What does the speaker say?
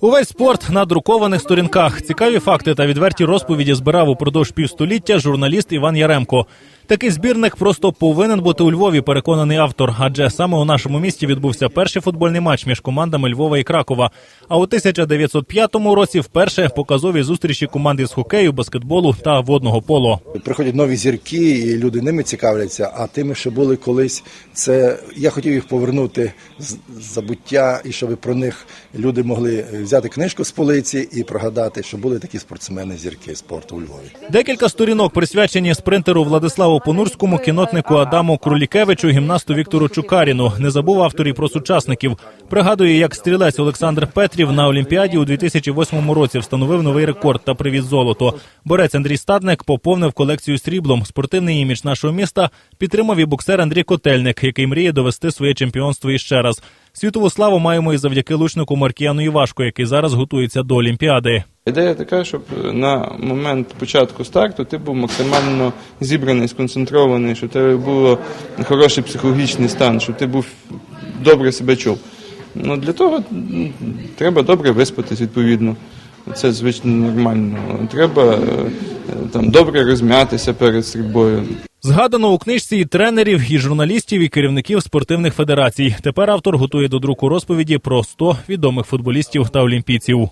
Увесь спорт на друкованих сторінках. Цікаві факти та відверті розповіді збирав упродовж півстоліття журналіст Іван Яремко. Такий збірник просто повинен бути у Львові, переконаний автор. Адже саме у нашому місті відбувся перший футбольний матч між командами Львова і Кракова. А у 1905 році вперше показові зустрічі команд із хокею, баскетболу та водного поло. Приходять нові зірки, і люди ними цікавляться. А тими, що були колись, це я хотів їх повернути з з забуття, і щоб про них люди могли взяти книжку з полиці і прогадати, що були такі спортсмени, зірки спорту у Львові. Декілька сторінок присвячені спринтеру Владиславу Понурському, кінотнику Адаму Крулікевичу, гімнасту Віктору Чукаріну. Не забув автор і про сучасників. Пригадує, як стрілець Олександр Петрів на Олімпіаді у 2008 році встановив новий рекорд та привіз золото. Борець Андрій Стадник поповнив колекцію сріблом. Спортивний імідж нашого міста підтримав і боксер Андрій Котельник, який мріє довести своє чемпіонство іще раз. Світову славу маємо і завдяки лучнику Маркіяну Івашко, який зараз готується до Олімпіади. Ідея така, щоб на момент початку старту ти був максимально зібраний, сконцентрований, щоб у тебе був хороший психологічний стан, щоб ти був добре себе чув. Ну, для того треба добре виспатись відповідно. Це звично нормально. Треба е, там добре розм'ятися перед стрільбою. Згадано у книжці і тренерів, і журналістів, і керівників спортивних федерацій. Тепер автор готує до друку розповіді про 100 відомих футболістів та олімпійців.